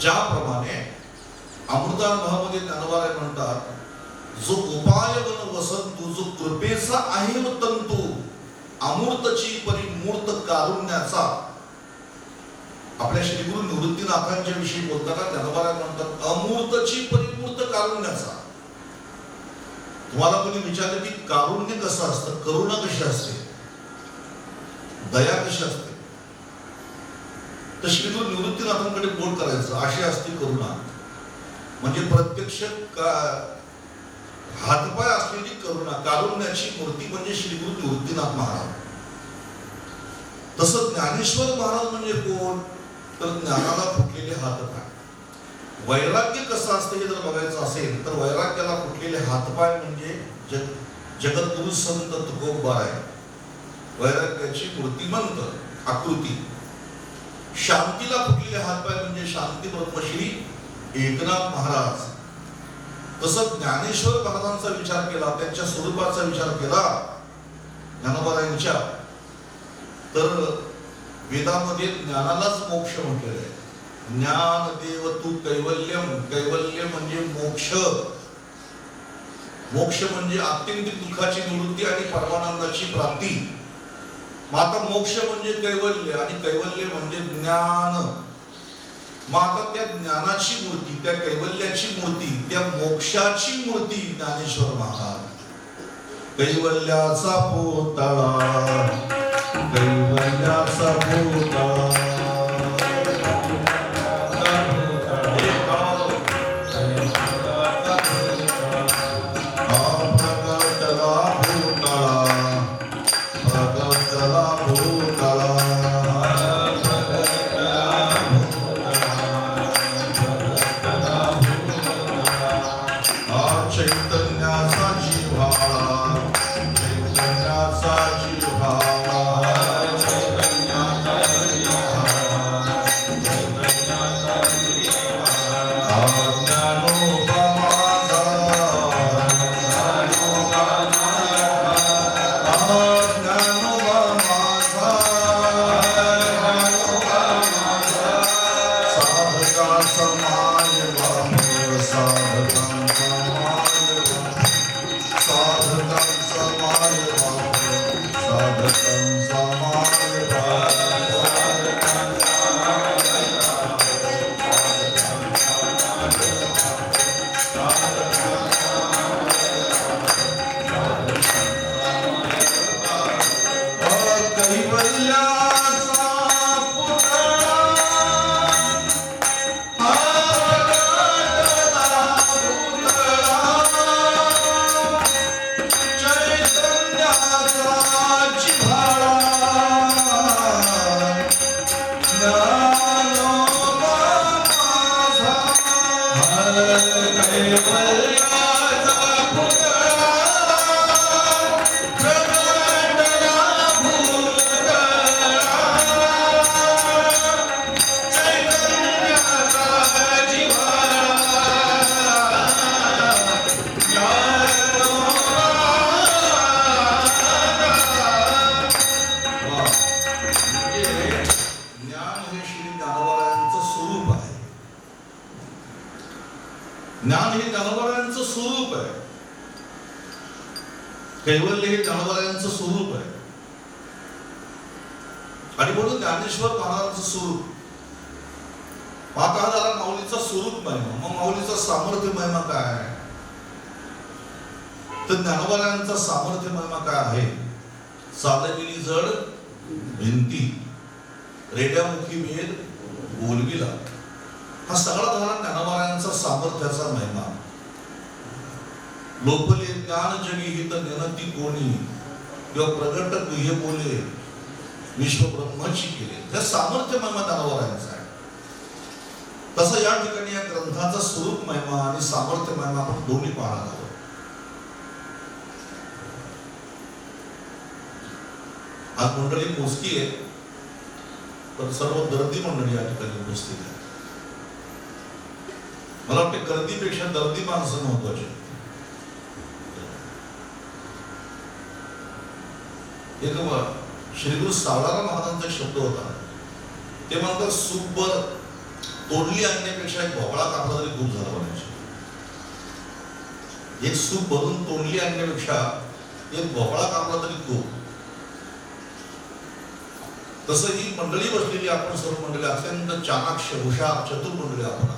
ज्याप्रमाणे अमृतानुभवामध्ये ज्ञानवारे म्हणतात जो उपाय वन वसंतू जो कृपेचा आहे व तंतू अमूर्तची परिमूर्त कारुण्याचा. आपल्या श्रीगुरु निवृत्तीनाथांच्या विषयी बोलताना ज्ञानवारे म्हणतात अमूर्तची परिमूर्त कारुण्याचा. तुम्हाला कोणी विचारलं की कारुण्य कसं असतं? करुणा कशी असते? दया कशी असते? तर श्रीगुरु निवृत्तीनाथांकडे बोट करायचं अशी असते करुणा. म्हणजे प्रत्यक्ष का- हातपाय असलेली करुणा कारुण्याची मूर्ती म्हणजे श्रीगुरु निवृत्तीनाथ महाराज. तसं ज्ञानेश्वर महाराज म्हणजे कोण? तर ज्ञानाला फुटलेले हातपाय. वैराग्य कसं असतं हे जर बघायचं असेल तर वैराग्याला फुटलेले हातपाय म्हणजे जग जगद्गुरु संत तुकोबा आहे वैराग्याची मूर्तिमंत आकृती. शांतीला फुटलेले हातपाय म्हणजे शांती ब्रह्मश्री एकनाथ महाराज. तसं ज्ञानेश्वर महाराजांचा विचार केला त्यांच्या स्वरूपाचा विचार केला ज्ञानोबा तर वेदामध्ये ज्ञानालाच मोक्ष म्हटलेलं आहे. ज्ञान देव तू कैवल्यम कैवल्य म्हणजे मोक्ष. मोक्ष म्हणजे आत्यंतिक दुःखाची निवृत्ती आणि परमानंदाची प्राप्ती. मग आता मोक्ष म्हणजे कैवल्य आणि कैवल्य म्हणजे ज्ञान. मग आता त्या ज्ञानाची मूर्ती त्या कैवल्याची मूर्ती त्या मोक्षाची मूर्ती ज्ञानेश्वर महाराज. कैवल्याचा पोतळा कैवल्याचा पोतळा ज्ञान हे जनावरांचं स्वरूप आहे. कैवल्य हे जनावरांचं स्वरूप आहे. आणि म्हणून ज्ञानेश्वर महाराजांचं स्वरूप. आता झाला माऊलीचा स्वरूप महिमा. मग माऊलीचा सामर्थ्य महिमा काय आहे? तर ज्ञानोबारायांचा सामर्थ्य महिमा काय आहे? साधगिरी जड भिंती रेड्यामुखी वेद बोलविला. हा सगळा झाला ज्ञानवारायांचा सामर्थ्याचा महिमा. लोपले ज्ञान जगी हित नेनती कोणी किंवा प्रगट गुह्य बोले विश्व ब्रह्माची केले. त्या सामर्थ्य महिमा ज्ञानवारायांचा आहे. तसं या ठिकाणी या ग्रंथाचा स्वरूप महिमा आणि सामर्थ्य महिमा आपण दोन्ही पाहणार आहोत. आज मंडळी मोजकी आहे पण सर्व गर्दी मंडळी या ठिकाणी उपस्थित आहे मला वाटते गर्दीपेक्षा दर्दी माणसं महत्वाची एक व- श्रीगुरु सावळाराम महाराजांचा शब्द होता. ते म्हणतात सुखबर तोडली आणण्यापेक्षा एक भोपळा कापला तरी खूप झाला म्हणायचे. एक सूप भरून तोडली आणण्यापेक्षा एक भोपळा कापला तरी खूप. तसं ही मंडळी बसलेली आपण सर्व मंडळी अत्यंत चाणाक्ष हुशार चतुर मंडळी आपण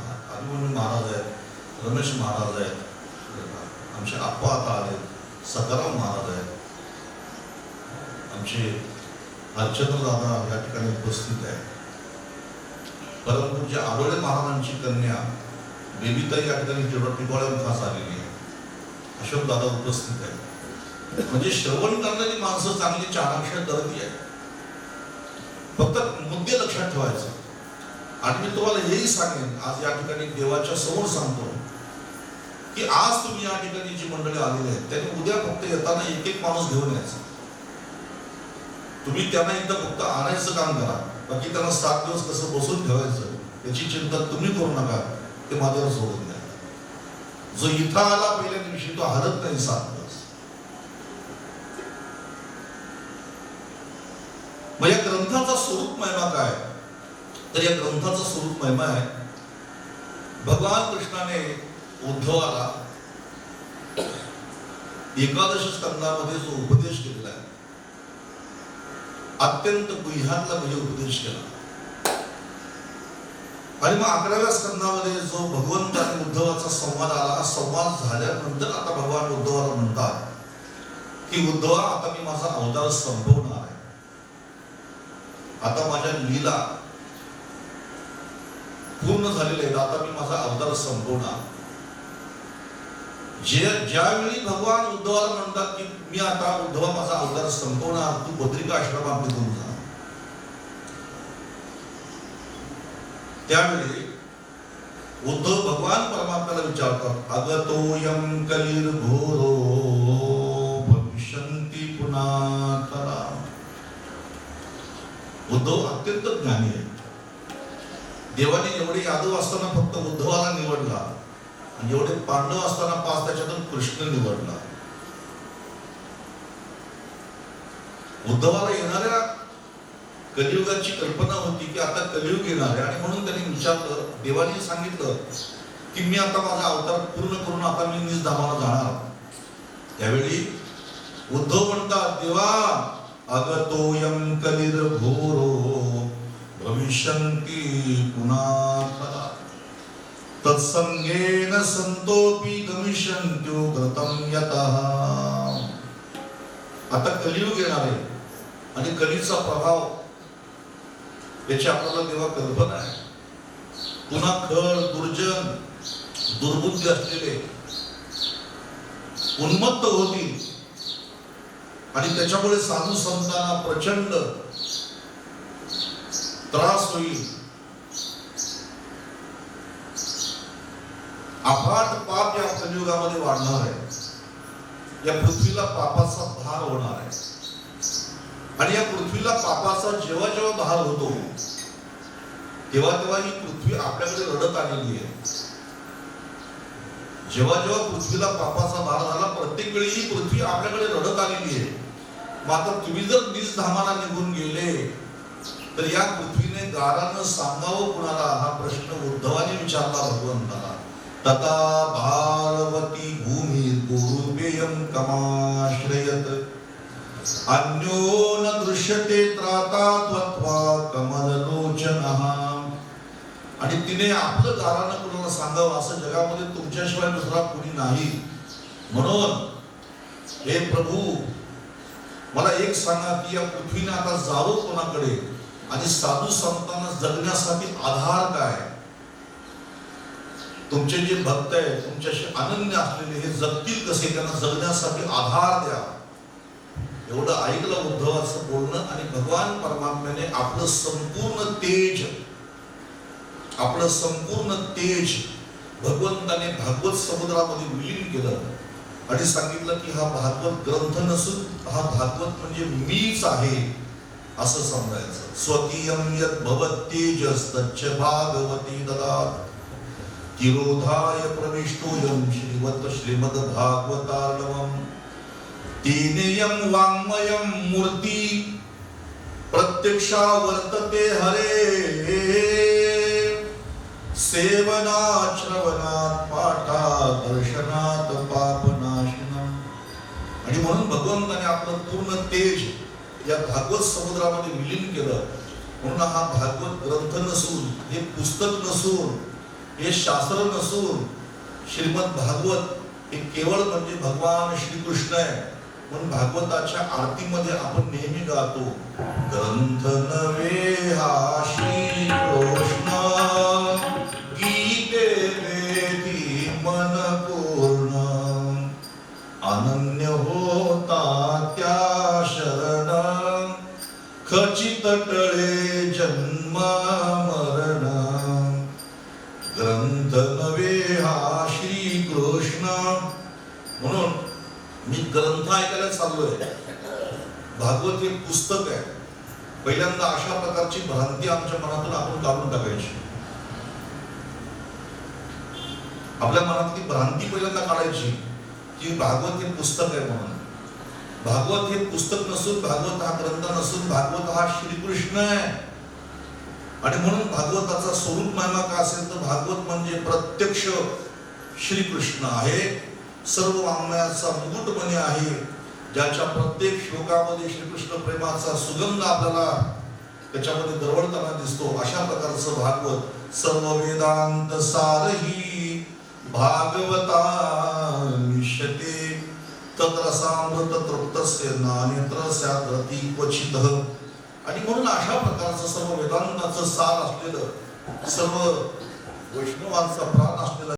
आहात महाराज आहेत रमेश महाराज आहेत आमचे आप्पा आता आले सकाराम महाराज आहेत. आमचे हरचंद्र दादा या ठिकाणी उपस्थित आहे परंतु जे आरोळे महाराजांची कन्या बेबीताई या ठिकाणी जेवढा खास आलेली आहे अशोक दादा उपस्थित आहे म्हणजे श्रवण करणारी माणसं चांगली चाराक्षर करती आहे फक्त मुद्दे लक्षात ठेवायचं. आणि मी तुम्हाला हेही सांगेन आज या ठिकाणी देवाच्या समोर सांगतो की आज तुम्ही या ठिकाणी जी मंडळी आलेली आहेत त्यांनी उद्या फक्त येताना एक एक माणूस घेऊन यायचा. तुम्ही त्यांना एकदा फक्त आणायचं काम करा बाकी त्यांना सात दिवस कसं बसून ठेवायचं याची चिंता तुम्ही करू नका ते माझ्यावर सोडून द्या. जो इथं आला पहिल्या दिवशी तो हरत नाही सात दिवस. मग या ग्रंथाचा स्वरूप महिमा काय? तर या ग्रंथाचं स्वरूप महिमा आहे. भगवान कृष्णाने उद्धवाला एकादश स्कंदामध्ये जो उपदेश केलेला आहे अत्यंत गुह्यातला म्हणजे उपदेश केला. आणि मग अकराव्या स्कंदामध्ये जो भगवंत आणि उद्धवाचा संवाद आला संवाद झाल्यानंतर आता भगवान उद्धवाला म्हणतात की उद्धवा आता मी माझा अवतार संपवणार आहे. आता माझ्या लीला पूर्ण झालेले आहेत आता मी माझा अवतार संपवणार. जे ज्यावेळी भगवान उद्धवाला म्हणतात की मी आता उद्धवा माझा अवतार संपवणार तू बद्रिका आश्रमात घेऊन जा. त्यावेळी उद्धव भगवान परमात्म्याला विचारतात अगतोयम कलिर घोरो भविष्यंती पुन्हा उद्धव अत्यंत ज्ञानी आहे देवाने एवढे यादव असताना फक्त उद्धवाला निवडला. एवढे पांडव असताना पाच त्याच्यातून कृष्ण निवडला. उद्धवाला येणाऱ्या कलियुगाची कल्पना होती की आता कलियुग येणार आहे. आणि म्हणून त्यांनी विचारलं देवाने सांगितलं की मी आता माझा अवतार पूर्ण करून आता मी निज धामाला जाणार. त्यावेळी उद्धव म्हणतात देवा अगतोयम कलिर भोरो भविष्यन्ति पुन्हा तत्सङ्गेन सन्तोऽपि गमिष्यन्त्यो गतं यतः। आता कलियुग येणार आहे आणि कलीचा प्रभाव याची आपल्याला तेव्हा कल्पना आहे. पुन्हा खळ दुर्जन दुर्बुद्धी असलेले उन्मत्त होतील आणि त्याच्यामुळे साधू संतांना प्रचंड त्रास होईल अफाट पाप या कलियुगामध्ये वाढणार आहे. या पृथ्वीला पापाचा भार होणार आहे. आणि या पृथ्वीला पापाचा जेव्हा जेव्हा भार होतो तेव्हा तेव्हा ही पृथ्वी आपल्याकडे रडत आलेली आहे. जेव्हा जेव्हा पृथ्वीला पापाचा भार झाला प्रत्येक वेळी ही पृथ्वी आपल्याकडे रडत आलेली आहे. मात्र तुम्ही जर निज धामाला निघून गेले तर या पृथ्वीने गारानं सांगावं कुणाला? हा प्रश्न उद्धवाने विचारला भगवंताला. तथा भारवती भूमी गुरुपेयम कमाश्रयत. अन्यो न दृश्यते त्राता त्वत्वा कमललोचनः. आणि तिने आपलं गारानं कुणाला सांगावं? असं जगामध्ये तुमच्याशिवाय दुसरा कुणी नाही. म्हणून हे प्रभू मला एक सांगा की या पृथ्वीने आता जावं कोणाकडे? आणि साधू संतांना जगण्यासाठी आधार काय? तुमचे जे भक्त आहेत तुमच्याशी अनन्य असलेले हे जगतील कसे? त्यांना जगण्यासाठी आधार द्या. एवढं ऐकलं उद्धवाचं बोलणं आणि भगवान परमात्म्याने आपलं संपूर्ण तेज आपलं संपूर्ण तेज भगवंताने भागवत समुद्रामध्ये विलीन केलं. आणि सांगितलं की हा भागवत ग्रंथ नसून हा भागवत म्हणजे मीच आहे. असं समजायचं स्वकीयम यत भवतेजस तेजस्तच्च भागवती ददात। तिरोधाय प्रविष्टोयम श्रीवत श्रीमद भागवतालवम तेनेयम वाङ्मयम मूर्ती प्रत्यक्षा वर्तते हरे। सेवनात श्रवणात पाठात दर्शनात पापनाशनम। आणि म्हणून भगवंताने आपलं पूर्ण तेज या भागवत समुद्रामध्ये विलीन केलं. म्हणून हा भागवत ग्रंथ नसून हे पुस्तक नसून हे शास्त्र नसून श्रीमद भागवत हे केवळ म्हणजे भगवान श्रीकृष्ण आहे. म्हणून भागवताच्या आरतीमध्ये आपण नेहमी गातो ग्रंथ नवे हा श्री तटळे जन्मा मरण ग्रंथ नवे हा श्री कृष्ण. म्हणून मी ग्रंथ ऐकायला चाललोय. भागवत हे पुस्तक आहे. पहिल्यांदा अशा प्रकारची भ्रांती आमच्या मनातून आपण काढून टाकायची. आपल्या मनातली भ्रांती पहिल्यांदा काढायची. की भागवत हे पुस्तक आहे म्हणून. भागवत हे पुस्तक नसून भागवत हा ग्रंथ नसून भागवत हा श्रीकृष्ण आहे. आणि म्हणून भागवताचा स्वरूप महिमा का असेल तर भागवत म्हणजे प्रत्यक्ष श्रीकृष्ण आहे. सर्व वाङ्मयाचा मुकुटमणी आहे. ज्याच्या प्रत्येक श्लोकामध्ये श्रीकृष्ण प्रेमाचा सुगंध आपल्याला त्याच्यामध्ये दरवळताना दिसतो. अशा प्रकारचं भागवत सर्व वेदांत सारही भागवता निश्यते तत्रसामृत तृप्तस्य नानेत्र स्याद्रती क्वचित. आणि म्हणून अशा प्रकारचं सर्व वेदांताचं सार असलेलं सर्व वैष्णवांचा प्राण असलेलं